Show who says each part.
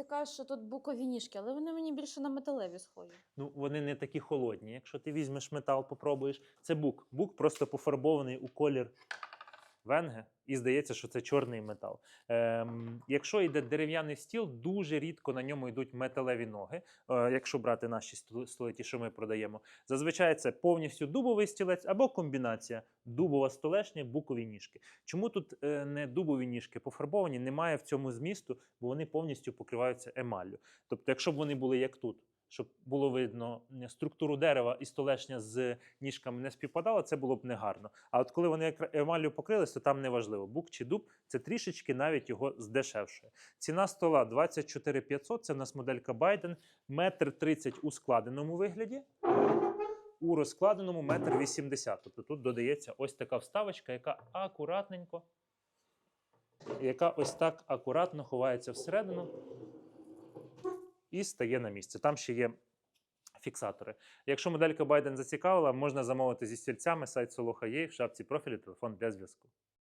Speaker 1: ти кажеш, що тут букові ніжки, але вони мені більше на металеві схожі.
Speaker 2: Ну, вони не такі холодні. Якщо ти візьмеш метал, попробуєш, це бук. Бук просто пофарбований у колір венге, і здається, що це чорний метал. Ем, якщо йде дерев'яний стіл, дуже рідко на ньому йдуть металеві ноги. Е, якщо брати наші стол- столи, ті, що ми продаємо, зазвичай це повністю дубовий стілець або комбінація дубова столешня, букові ніжки. Чому тут е, не дубові ніжки пофарбовані? Немає в цьому змісту, бо вони повністю покриваються емаллю. Тобто, якщо б вони були як тут, щоб було видно структуру дерева і столешня з ніжками не співпадала, це було б негарно. А от коли вони емаллю покрились, то там неважливо, бук чи дуб, це трішечки навіть його здешевшує. Ціна стола 24 500, це в нас моделька Biden, метр 30 у складеному вигляді. У розкладеному метр 80. Тобто тут додається ось така вставочка, яка акуратненько, яка ось так акуратно ховається всередину і стає на місце. Там ще є фіксатори. Якщо моделька Байден зацікавила, можна замовити зі стільцями сайт Солоха є в шапці профілю телефон для зв'язку.